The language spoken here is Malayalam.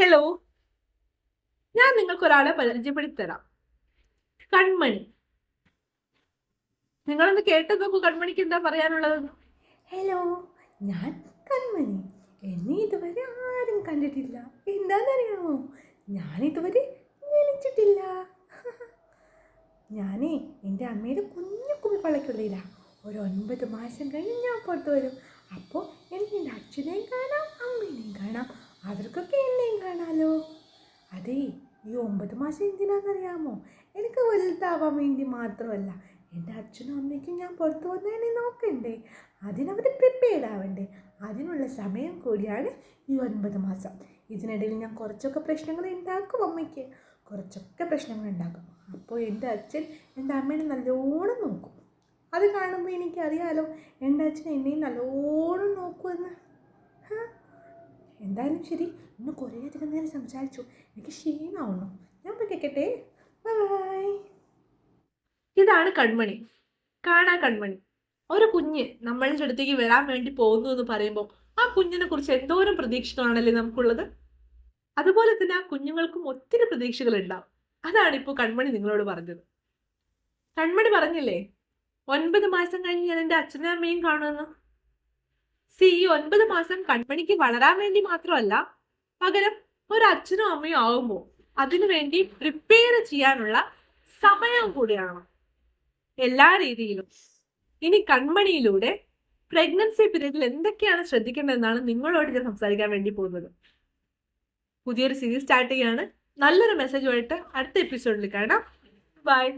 ഹലോ ഞാൻ നിങ്ങൾക്ക് ഒരാളെ പരിചയപ്പെടുത്തരാം. കൺമണി. നിങ്ങളൊന്ന് കേട്ട് നോക്കൂ. കൺമണിക്ക് എന്താ പറയാനുള്ളത്? ഹലോ ഞാൻ കൺമണി. എന്നെ ഇതുവരെ ആരും കണ്ടിട്ടില്ല. എന്താണെന്നറിയാമോ? ഞാൻ ഇതുവരെ ജനിച്ചിട്ടില്ല. ഞാനേ എന്റെ അമ്മയുടെ കുഞ്ഞു കുമ്മിപ്പള്ളക്കുള്ളില്ല ഒരു ഒൻപത് മാസം കഴിഞ്ഞ് ഞാൻ പുറത്ത് വരും. അപ്പോൾ എനിക്ക് എന്റെ അച്ഛനെയും കാണാം കാണാം അവർക്കൊക്കെ എന്നെയും കാണാലോ? അതേ ഈ ഒമ്പത് മാസം എന്തിനാണെന്നറിയാമോ? എനിക്ക് വലുതാവാൻ വേണ്ടി മാത്രമല്ല എന്റെ അച്ഛനും അമ്മയ്ക്കും ഞാൻ പുറത്തു വന്നതിനെ നോക്കണ്ടേ? അതിനവർ പ്രിപ്പയർഡ് ആവണ്ടേ? അതിനുള്ള സമയം കൂടിയാണ് ഈ ഒൻപത് മാസം. ഇതിനിടയിൽ ഞാൻ കുറച്ചൊക്കെ പ്രശ്നങ്ങൾ ഉണ്ടാക്കും അമ്മയ്ക്ക്. കുറച്ചൊക്കെ പ്രശ്നങ്ങൾ ഉണ്ടാക്കും. അപ്പോൾ എന്റെ അച്ഛൻ എന്റെ അമ്മേനെ നല്ലോണം നോക്കും. അത് കാണുമ്പോൾ എനിക്കറിയാലോ എന്റെ അച്ഛൻ എന്നെയും നല്ലോണം നോക്കുമെന്ന്. എന്തായാലും ശരി. ഇന്ന് കുറേ അധികം നേരം സംസാരിച്ചു. എനിക്ക് ക്ഷീണമാവുന്നു ഞാൻ കേൾക്കട്ടെ ബൈ ഇതാണ് കൺമണി. കാണാ കൺമണി. ഒരു കുഞ്ഞ് നമ്മളുടെ അടുത്തേക്ക് വരാൻ വേണ്ടി പോകുന്നു എന്ന് പറയുമ്പോൾ ആ കുഞ്ഞിനെ കുറിച്ച് എന്തോരം പ്രതീക്ഷകളാണല്ലേ നമുക്കുള്ളത്? അതുപോലെ തന്നെ ആ കുഞ്ഞുങ്ങൾക്കും ഒത്തിരി പ്രതീക്ഷകൾ ഉണ്ടാവും അതാണ് ഇപ്പോൾ കൺമണി നിങ്ങളോട് പറഞ്ഞത്. കൺമണി പറഞ്ഞില്ലേ ഒൻപത് മാസം കഴിഞ്ഞ് ഞാൻ എന്റെ അച്ഛനും അമ്മയും കാണുമെന്ന്. സി ഈ ഒൻപത് മാസം കൺമണിക്ക് വളരാൻ വേണ്ടി മാത്രമല്ല പകരം ഒരു അച്ഛനും അമ്മയും ആവുമ്പോൾ അതിനുവേണ്ടി പ്രിപ്പയർ ചെയ്യാനുള്ള സമയം കൂടിയാണ്. എല്ലാ രീതിയിലും. ഇനി കൺമണിയിലൂടെ പ്രഗ്നൻസി പീരീഡിൽ എന്തൊക്കെയാണ് ശ്രദ്ധിക്കേണ്ടതെന്നാണ് നിങ്ങളോട് ഞാൻ സംസാരിക്കാൻ വേണ്ടി പോകുന്നത്. പുതിയൊരു സീരീസ് സ്റ്റാർട്ട് ചെയ്യാണ്. നല്ലൊരു മെസ്സേജുമായിട്ട് അടുത്ത എപ്പിസോഡിൽ കാണാം. ബൈ